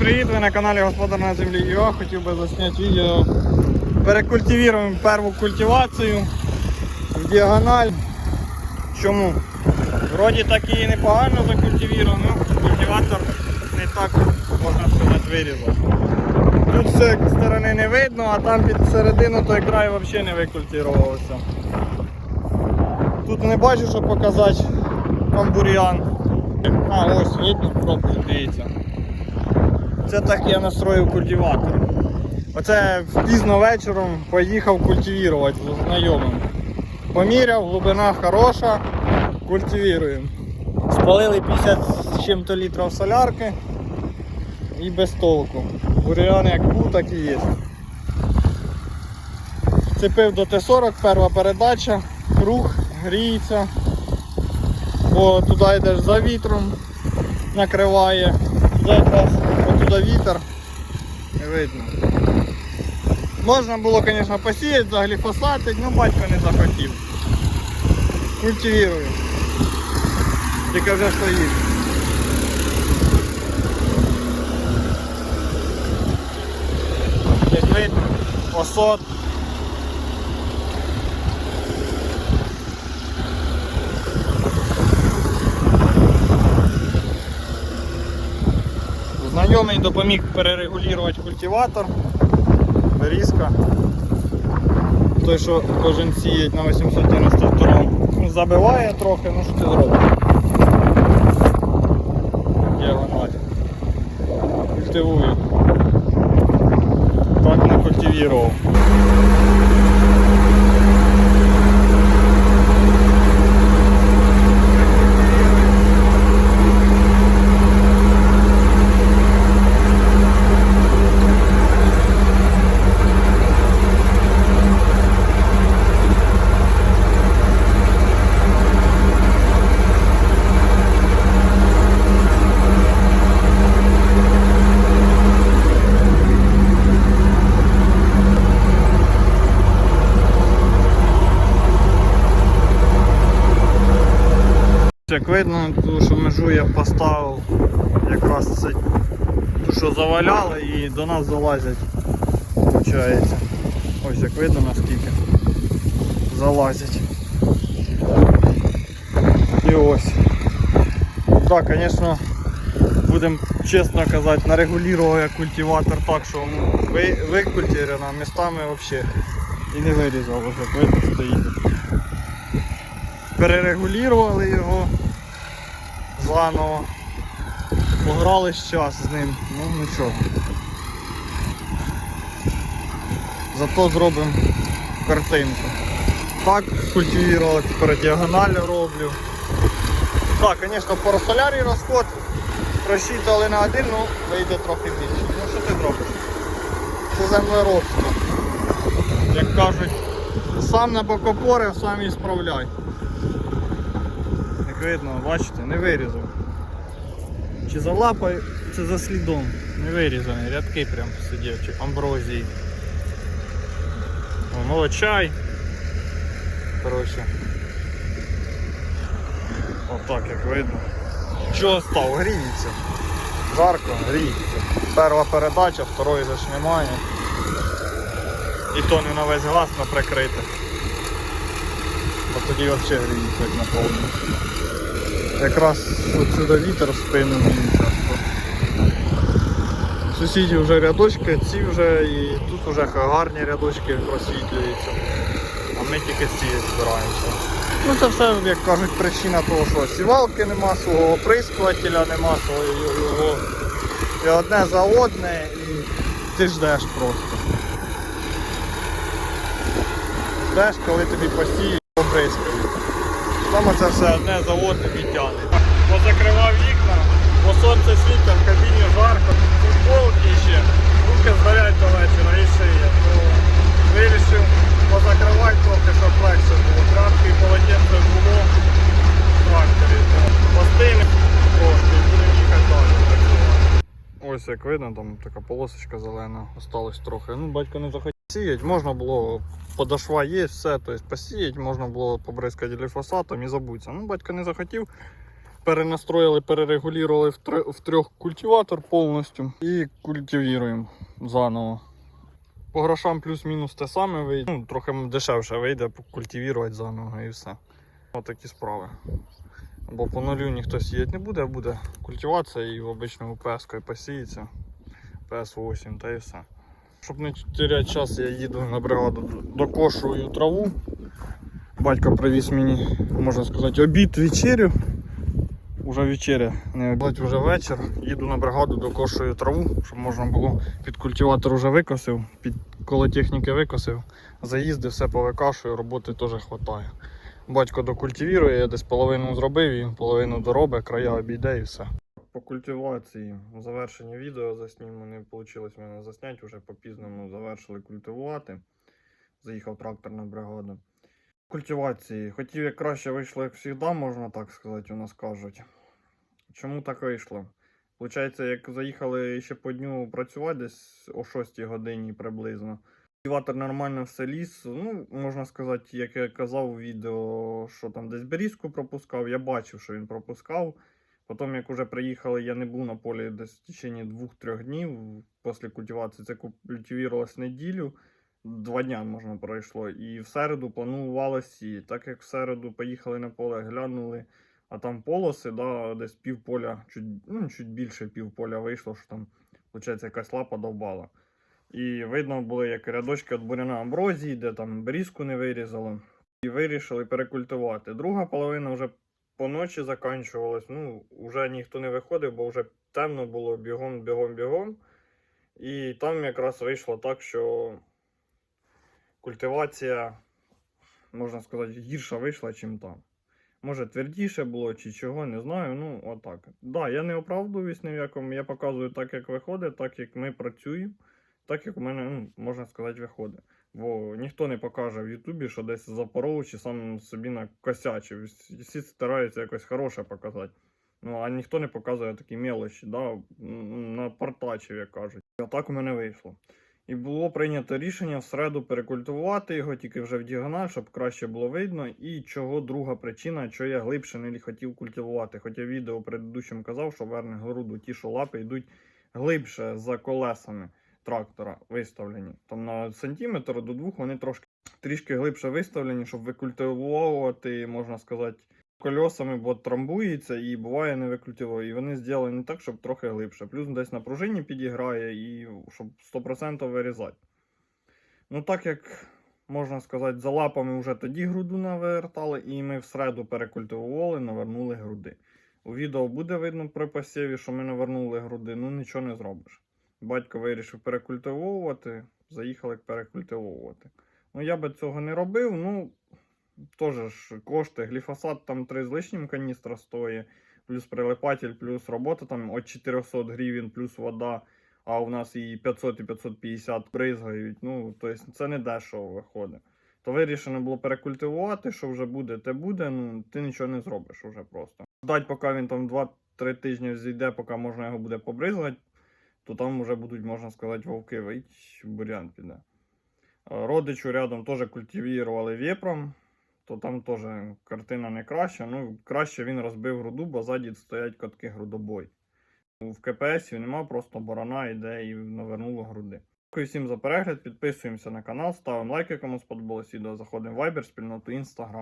привіт! Ви на каналі Господар на землі Йо. Хотів би засняти відео. Перекультивуємо перву культивацію в діагональ. Чому? Вроді так і непогано закультивував, але культиватор не так, можна сказати, вирізав. Тут все сторони не видно, а там під середину той край взагалі не викультивувався. Тут не бачу, що показати там бур'ян. А, ось видно, пробую, дивіться. Це так я настроїв культиватор. Оце пізно вечором поїхав культивувати з знайомим. Поміряв, глибина хороша, культивуємо. Спалили 50 з чим-то літрів солярки і без толку. Бур'ян як був, так і є. Цепив до Т-40, перша передача, круг, гріється, бо туди йдеш за вітром, накриває. Якраз отуди вітер. Не видно. Можна було, звісно, посіяти, загліфосатити, але батько не захотів. Культивірую. Тільки вже стоїть. Як видно, осот. Знайомий допоміг перерегулювати культиватор, різка. Той, що кожен сіять на 892 ну, забиває трохи, ну що ти зробиш? Діагональ. Культивую. Так не культивував. Як видно, ту, що межу я поставив якраз це ту, що заваляли і до нас залазять. Получається. Ось як видно наскільки залазять. І ось. Так, звісно, будемо чесно казати, нарегулював я культиватор так, що ви, викультировано, містами взагалі і не вирізав, як видно стоїть перерегулювали його заново. Пограли час з ним, ну нічого. Зато зробимо картинку. Так, культивували, тепер діагоналі роблю. Так, звісно, по розход просчитали на один, ну вийде трохи більше. Ну що ти зробиш? Це землеробство. Як кажуть, сам на покопорив, сам і справляй. Видно, бачите, не вирізав. Чи за лапою, чи за слідом. Не вирізаний, рядки прям сидів, чи амброзії. О, молочай. Коротше. Отак як видно. Чого став? Гріється. Жарко, гріється. Перша передача, второї ж немає. І то не на весь газ, на прикрите. Тоді взагалі гріється як наповну. Якраз от сюди вітер в спину мені. Сусіді вже рядочки, ці вже і тут вже гарні рядочки просвітлюються. А ми тільки з збираємося. Ну це все, як кажуть, причина того, що сівалки нема, свого оприскувателя нема, свого його. І одне за одне і ти ждеш просто. Ждеш, коли тобі посіють, оприскають. Саме це все одне за одним і тягне. Позакривав вікна, бо сонце світить, в кабіні жарко, футболки ще, руки згорять до вечора і шиє. Вирішив позакривати трохи, щоб легше було. Трапки і полотенце було в тракторі. то Постійно трошки і будемо їхати далі. Ось як видно, там така полосочка зелена, осталось трохи. Ну, батько не захотів сіяти, можна було подошва є, все, тобто посіяти, можна було побризкати гліфосатом і забутися. Ну, батько не захотів, перенастроїли, перерегулювали в, тр- в трьох культиватор повністю і культивуємо заново. По грошам плюс-мінус те саме вийде. Ну, трохи дешевше вийде культивувати заново і все. Отакі справи. Бо по нулю ніхто сіяти не буде, а буде культивація і в обичному ПС посіється. ПС-8 та і все. Щоб не теряти час, я їду на бригаду, докошую траву. Батько привіз мені, можна сказати, обід вечерю. Уже вечеря, не обід, вже вечір. Їду на бригаду, докошую траву, щоб можна було під культиватор вже викосив, під коло техніки викосив, заїздив, все повикашую, роботи теж вистачає. Батько докультивірує, я десь половину зробив, він половину доробить, края обійде і все. По культивації завершення відео засніму, не вийшло в мене засняти, вже по-пізному завершили культивувати. Заїхав трактор на бригаду. Культивації. Хотів як краще вийшло, як завжди, можна так сказати, у нас кажуть. Чому так вийшло? Получається, як заїхали ще по дню працювати десь о 6 годині приблизно. Культиватор нормально все ліз. Ну, можна сказати, як я казав у відео, що там десь берізку пропускав. Я бачив, що він пропускав. Потім, як вже приїхали, я не був на полі десь в течение 2-3 днів після культивації. Це культивувалось неділю. Два дня можна пройшло. І в середу планувалося сіяти. Так як в середу поїхали на поле, глянули, а там полоси, да, десь півполя, чуть, ну, чуть більше півполя вийшло, що там, виходить, якась лапа довбала. І видно були, як рядочки від буряна амброзії, де там берізку не вирізало. І вирішили перекультивувати. Друга половина вже по ночі закінчувалась. Ну, вже ніхто не виходив, бо вже темно було бігом, бігом, бігом. І там якраз вийшло так, що культивація, можна сказати, гірша вийшла, чим там. Може, твердіше було чи чого, не знаю. Ну, отак. Да, я не оправдуюсь ні в якому. Я показую так, як виходить, так як ми працюємо, так як у мене, ну, можна сказати, виходить. Бо ніхто не покаже в Ютубі, що десь запоров чи сам собі накосячив. Всі стараються якось хороше показати. Ну, а ніхто не показує такі мелочі, да, м, напортачив, як кажуть. І отак у мене вийшло. І було прийнято рішення в середу перекультивувати його тільки вже в діагональ, щоб краще було видно. І чого друга причина, що я глибше не хотів культивувати. Хоча відео в предыдущому казав, що верне городу ті, що лапи йдуть глибше за колесами трактора виставлені. Там на сантиметр до двох вони трошки трішки глибше виставлені, щоб викультивувати, можна сказати, кольосами, бо трамбується і буває не викультивує. І вони зроблені так, щоб трохи глибше. Плюс десь на пружині підіграє і щоб 100% вирізати. Ну, так як можна сказати, за лапами вже тоді груду навертали, і ми в середу перекультивували, навернули груди. У відео буде видно при посіві, що ми навернули груди, ну нічого не зробиш. Батько вирішив перекультивовувати, заїхали перекультивовувати. Ну, я би цього не робив, ну, теж кошти, гліфосат там 3 з лишнім каністра стоїть, плюс прилипатель, плюс робота там від 400 гривень, плюс вода, а у нас і 500 і 550 бризгають. Ну, тобто це не дешево виходить. То вирішено було перекультивувати, що вже буде, те буде, ну ти нічого не зробиш уже просто. Ждать, поки він там 2-3 тижні зійде, поки можна його буде побризгати, то там вже будуть, можна сказати, вовки вийти, бурян піде. Родичу рядом теж культивірували вєпром, то там теж картина не краща. Ну, краще він розбив груду, бо ззаді стоять катки грудобой. В КПС нема, просто борона йде і навернуло груди. Дякую всім за перегляд, підписуємося на канал, ставимо лайки, кому сподобалось відео, заходимо в Viber, спільноту Instagram.